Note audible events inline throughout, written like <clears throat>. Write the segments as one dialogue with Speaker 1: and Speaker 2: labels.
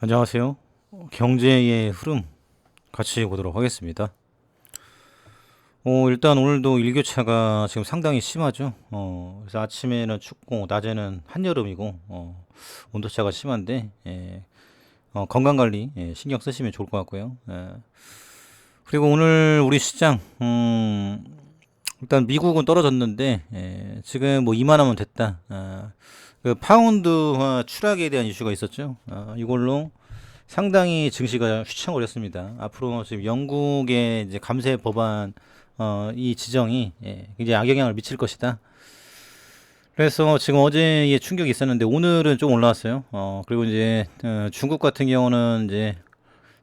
Speaker 1: 안녕하세요. 경제의 흐름 같이 보도록 하겠습니다. 어, 일단 오늘도 일교차가 지금 상당히 심하죠. 어, 그래서 아침에는 춥고 낮에는 한여름이고 어, 온도차가 심한데 예, 어, 건강 관리 예, 신경 쓰시면 좋을 것 같고요. 예. 그리고 오늘 우리 시장 음, 일단 미국은 떨어졌는데 예, 지금 뭐 이만하면 됐다. 아, 그 파운드화 추락에 대한 이슈가 있었죠. 아, 이걸로 상당히 증시가 휘청거렸습니다. 앞으로 지금 영국의 이제 감세 법안 어, 이 지정이 예, 굉장히 악영향을 미칠 것이다. 그래서 지금 어제에 충격이 있었는데 오늘은 좀 올라왔어요. 어, 그리고 이제 어, 중국 같은 경우는 이제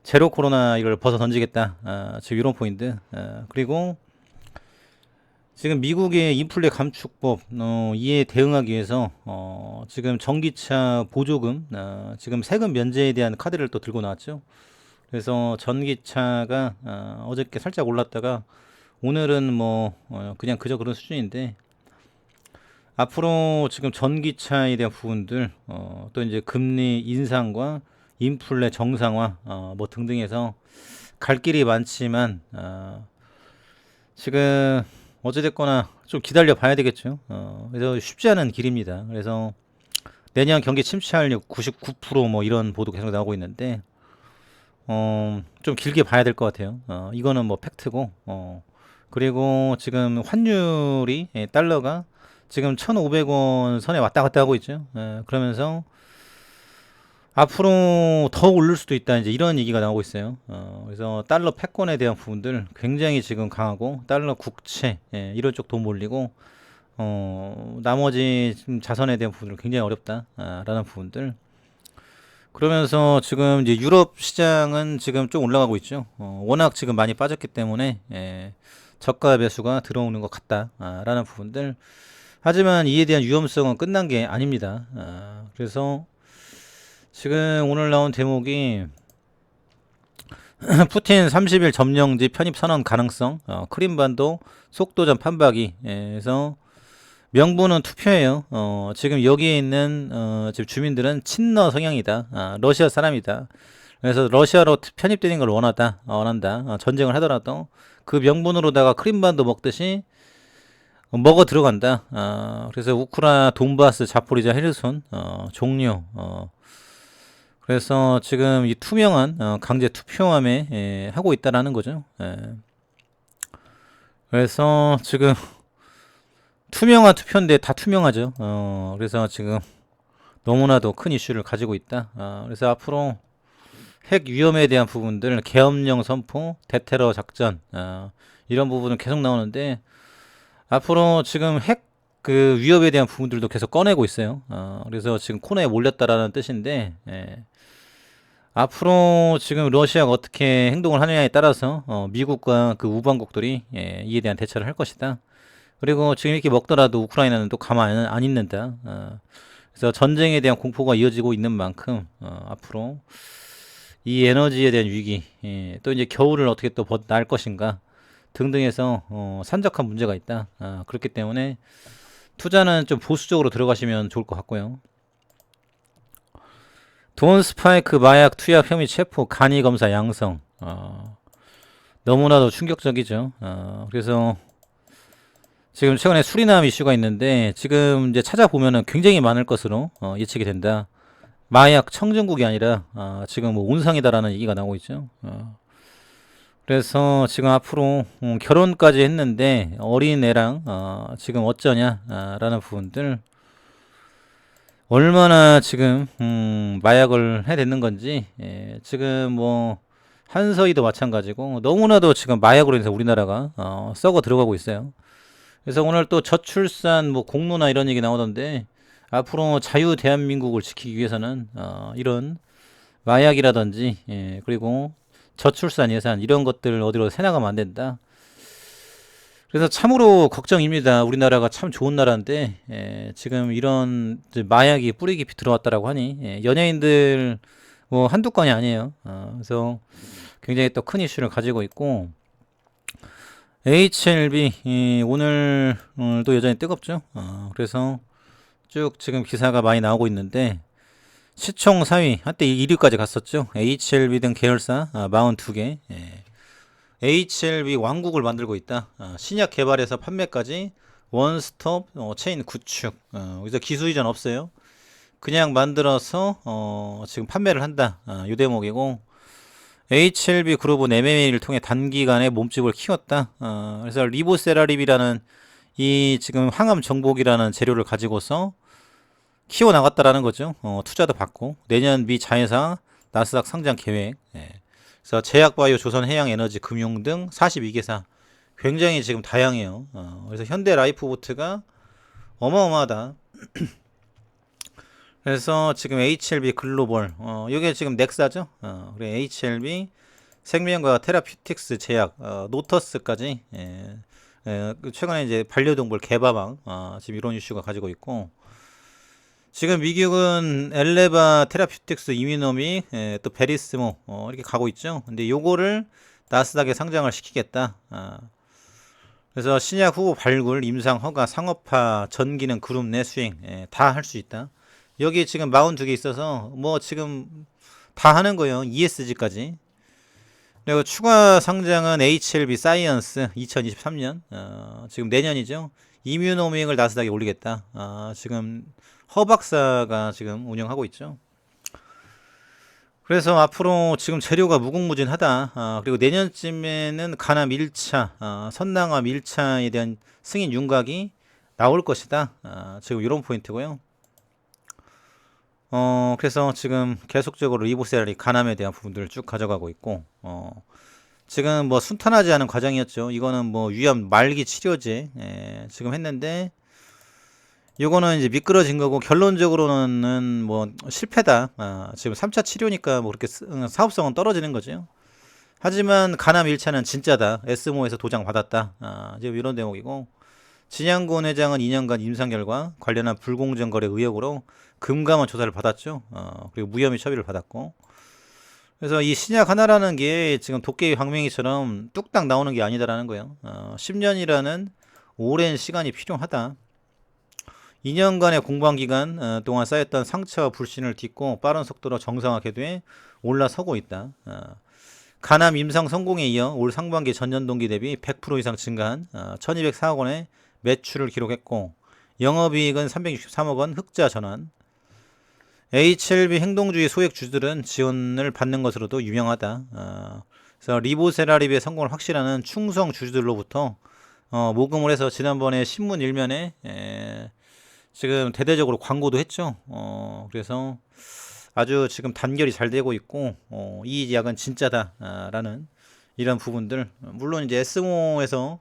Speaker 1: 제로 코로나 이걸 벗어 던지겠다. 아, 지금 이런 포인트. 아, 그리고 지금 미국의 인플레 감축법 어, 이에 대응하기 위해서 어, 지금 전기차 보조금 어, 지금 세금 면제에 대한 카드를 또 들고 나왔죠. 그래서 전기차가 어, 어저께 살짝 올랐다가 오늘은 뭐 어, 그냥 그저 그런 수준인데 앞으로 지금 전기차에 대한 부분들 어, 또 이제 금리 인상과 인플레 정상화 어, 뭐 등등해서 갈 길이 많지만 어, 지금 어찌됐거나 좀 기다려 봐야 되겠죠. 어, 그래서 쉽지 않은 길입니다. 그래서 내년 경기 침체할 99%뭐 이런 보도 계속 나오고 있는데 어, 좀 길게 봐야 될 것 같아요. 어, 이거는 뭐 팩트고 어, 그리고 지금 환율이 예, 달러가 지금 1,500원 선에 왔다 갔다 하고 있죠. 예, 그러면서 앞으로 더 오를 수도 있다 이제 이런 얘기가 나오고 있어요. 어, 그래서 달러 패권에 대한 부분들 굉장히 지금 강하고 달러 국채 예, 이런 쪽 돈 몰리고 어, 나머지 자선에 대한 부분들 굉장히 어렵다라는 부분들. 그러면서 지금 이제 유럽 시장은 지금 좀 올라가고 있죠. 어, 워낙 지금 많이 빠졌기 때문에 예, 저가 매수가 들어오는 것 같다라는 부분들. 하지만 이에 대한 위험성은 끝난 게 아닙니다. 아, 그래서 지금 오늘 나온 대목이 <clears throat> 푸틴 30일 점령지 편입 선언 가능성, 어, 크림반도 속도전 판박이. 예, 명분은 투표예요. 어, 지금 여기에 있는 어, 지금 주민들은 친러 성향이다. 아, 러시아 사람이다. 그래서 러시아로 편입되는 걸 원하다, 어, 원한다. 어, 전쟁을 하더라도 그 명분으로다가 크림반도 먹듯이 먹어 들어간다. 어, 그래서 우크라, 돈바스, 자포리자, 헤르손 어, 종료. 어, 그래서 지금 이 투명한 어, 강제 투표함에 예, 하고 있다라는 거죠. 예. 그래서 지금 투명한 투표인데 다 투명하죠. 어, 그래서 지금 너무나도 큰 이슈를 가지고 있다. 어, 그래서 앞으로 핵 위험에 대한 부분들, 계엄령 선포, 대테러 작전 어, 이런 부분은 계속 나오는데 앞으로 지금 핵 그 위협에 대한 부분들도 계속 꺼내고 있어요. 어, 그래서 지금 코너에 몰렸다라는 뜻인데 예. 앞으로 지금 러시아가 어떻게 행동을 하느냐에 따라서 어, 미국과 그 우방국들이 예, 이에 대한 대처를 할 것이다. 그리고 지금 이렇게 먹더라도 우크라이나는 또 가만 안 있는다. 어, 그래서 전쟁에 대한 공포가 이어지고 있는 만큼 어, 앞으로 이 에너지에 대한 위기, 예, 또 이제 겨울을 어떻게 또 날 것인가 등등해서 어, 산적한 문제가 있다. 아, 그렇기 때문에 투자는 좀 보수적으로 들어가시면 좋을 것 같고요. 돈 스파이크 마약 투약 혐의 체포 간이 검사 양성. 어, 너무나도 충격적이죠. 어, 그래서 지금 최근에 수리남 이슈가 있는데 지금 이제 찾아보면은 굉장히 많을 것으로 어, 예측이 된다. 마약 청정국이 아니라 어, 지금 뭐 온상이다라는 얘기가 나오고 있죠. 어. 그래서 지금 앞으로 음, 결혼까지 했는데 어린 애랑 어, 지금 어쩌냐라는 부분들 얼마나 지금 음, 마약을 해댔는 건지 예, 지금 뭐 한서희도 마찬가지고 너무나도 지금 마약으로 인해서 우리나라가 어, 썩어 들어가고 있어요. 그래서 오늘 또 저출산 뭐 공로나 이런 얘기 나오던데 앞으로 자유 대한민국을 지키기 위해서는 어, 이런 마약이라든지 예, 그리고 저출산 예산 이런 것들 어디로 새나가면 안 된다. 그래서 참으로 걱정입니다. 우리나라가 참 좋은 나라인데 예, 지금 이런 마약이 뿌리 깊이 들어왔다라고 하니 예, 연예인들 뭐 한두 건이 아니에요. 어, 그래서 굉장히 또 큰 이슈를 가지고 있고 HLB 예, 오늘 오늘도 여전히 뜨겁죠. 어, 그래서 쭉 지금 기사가 많이 나오고 있는데 시총 4위 한때 1위까지 갔었죠. HLB 등 계열사 아, 42개. 예. HLB 왕국을 만들고 있다. 아, 신약 개발에서 판매까지 원스톱 어, 체인 구축. 어, 여기서 기술 이전 없어요. 그냥 만들어서 어, 지금 판매를 한다. 아, 요 대목이고 HLB 그룹은 M&A를 통해 단기간에 몸집을 키웠다. 어, 그래서 리보세라립이라는 이 지금 항암 정복이라는 재료를 가지고서 키워 나갔다라는 거죠. 어, 투자도 받고 내년 미 자회사 나스닥 상장 계획. 예. 그래서 제약바이오, 조선해양에너지, 금융 등 42개사 굉장히 지금 다양해요. 어, 그래서 현대라이프보트가 어마어마하다. <clears throat> 그래서 지금 HLB 글로벌, 어, 이게 지금 넥사죠. 어, 그래 HLB 생명과 테라퓨틱스 제약, 어, 노터스까지 예, 예, 그 최근에 이제 반려동물 개바망 어, 지금 이런 이슈가 가지고 있고 지금 미국은 엘레바 테라퓨틱스 이미노미 예, 또 베리스모 어, 이렇게 가고 있죠. 근데 요거를 나스닥에 상장을 시키겠다. 아, 그래서 신약 후보 발굴, 임상 허가, 상업화, 전기능 그룹 내 수행 예, 다할 수 있다. 여기 지금 42개 있어서 뭐 지금 다 하는 거예요. ESG까지. 그리고 추가 상장은 HLB 사이언스 2023년 어, 지금 내년이죠. 이뮤노밍을 나스닥에 올리겠다. 아, 지금 허 박사가 지금 운영하고 있죠. 그래서 앞으로 지금 재료가 무궁무진하다. 아, 그리고 내년쯤에는 가남 1차, 아, 선낭암 1차에 대한 승인 윤곽이 나올 것이다. 아, 지금 이런 포인트고요. 어, 그래서 지금 계속적으로 리보세라리 가남에 대한 부분들을 쭉 가져가고 있고, 어, 지금 뭐 순탄하지 않은 과정이었죠. 이거는 뭐 위암 말기 치료제, 예, 지금 했는데, 요거는 이제 미끄러진 거고, 결론적으로는 뭐 실패다. 아, 지금 3차 치료니까 뭐 그렇게 사업성은 떨어지는 거죠. 하지만 가남 1차는 진짜다. S모에서 도장 받았다. 아, 지금 이런 대목이고, 진양곤 회장은 2년간 임상 결과 관련한 불공정 거래 의혹으로 금감원 조사를 받았죠. 어, 그리고 무혐의 처리를 받았고. 그래서 이 신약 하나라는 게 지금 도깨비 황명이처럼 뚝딱 나오는 게 아니다라는 거예요. 어, 10년이라는 오랜 시간이 필요하다. 2년간의 공방 기간 어, 동안 쌓였던 상처와 불신을 딛고 빠른 속도로 정상화하게 돼 올라서고 있다. 어, 가남 임상 성공에 이어 올 상반기 전년 동기 대비 100% 이상 증가한 어, 1204억 원의 매출을 기록했고 영업이익은 363억 원 흑자 전환. HLB 행동주의 소액주들은 지원을 받는 것으로도 유명하다. 어, 그래서 리보세라립의 성공을 확실하는 충성 주주들로부터 어, 모금을 해서 지난번에 신문 일면에 에, 지금 대대적으로 광고도 했죠. 어, 그래서 아주 지금 단결이 잘 되고 있고 어, 이 약은 진짜다라는 이런 부분들. 물론 이제 SMO에서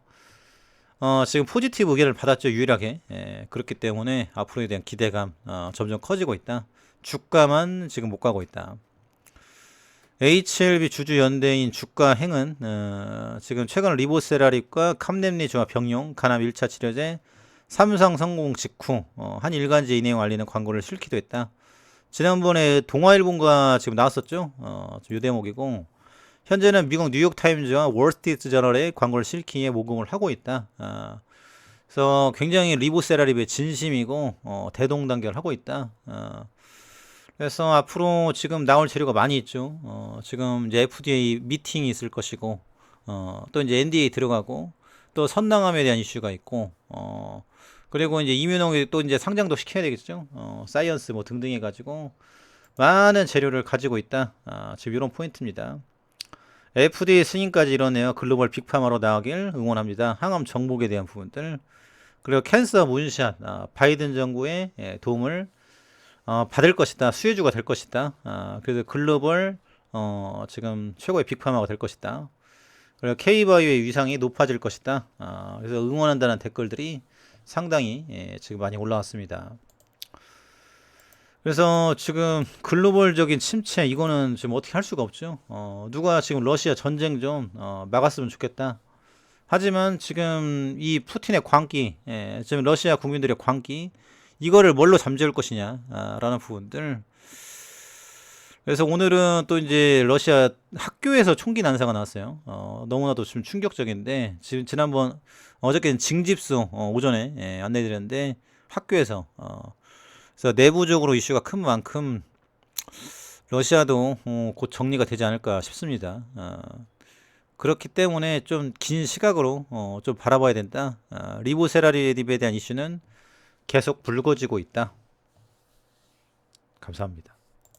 Speaker 1: 어, 지금 포지티브 의견을 받았죠 유일하게. 예, 그렇기 때문에 앞으로에 대한 기대감 어, 점점 커지고 있다. 주가만 지금 못 가고 있다. HLB 주주 연대인 주가 행은 어, 지금 최근 리보세라립과 캄렘리 조합 병용 간암 1차 치료제 삼성 성공 직후 어, 한 일간지 이 내용 알리는 광고를 실기도 했다 지난번에 동아일보가 지금 나왔었죠 어, 요 대목이고 현재는 미국 뉴욕 타임즈와 월스트리트 저널의 광고를 실기에 모금을 하고 있다. 아, 그래서 굉장히 리보세라립의 진심이고 어, 대동단결 하고 있다. 아, 그래서 앞으로 지금 나올 재료가 많이 있죠. 어, 지금 이제 FDA 미팅이 있을 것이고 어, 또 이제 NDA 들어가고 또 선낭암에 대한 이슈가 있고 어, 그리고 이제 이뮤농이 또 이제 상장도 시켜야 되겠죠. 어, 사이언스 뭐 등등 해가지고 많은 재료를 가지고 있다. 아, 지금 이런 포인트입니다. FDA 승인까지 이뤄내어 글로벌 빅파마로 나가길 응원합니다. 항암 정복에 대한 부분들 그리고 캔서 문샷 아, 바이든 정부의 예, 도움을 어, 받을 것이다. 수혜주가 될 것이다. 아, 그래서 글로벌 어, 지금 최고의 빅파마가 될 것이다. 그리고 K바이오의 위상이 높아질 것이다. 아, 그래서 응원한다는 댓글들이 상당히 예, 지금 많이 올라왔습니다. 그래서 지금 글로벌적인 침체 이거는 지금 어떻게 할 수가 없죠. 어, 누가 지금 러시아 전쟁 좀 어, 막았으면 좋겠다. 하지만 지금 이 푸틴의 광기, 예, 지금 러시아 국민들의 광기 이거를 뭘로 잠재울 것이냐라는 부분들. 그래서 오늘은 또 이제 러시아 학교에서 총기 난사가 나왔어요. 어, 너무나도 좀 충격적인데 지금 지난번 어저께는 징집수 어, 오전에 예, 안내드렸는데 학교에서 어, 그래서 내부적으로 이슈가 큰 만큼 러시아도 어, 곧 정리가 되지 않을까 싶습니다. 어, 그렇기 때문에 좀 긴 시각으로 어, 좀 바라봐야 된다. 아, 어, 리보세라리립에 대한 이슈는 계속 불거지고 있다. 감사합니다.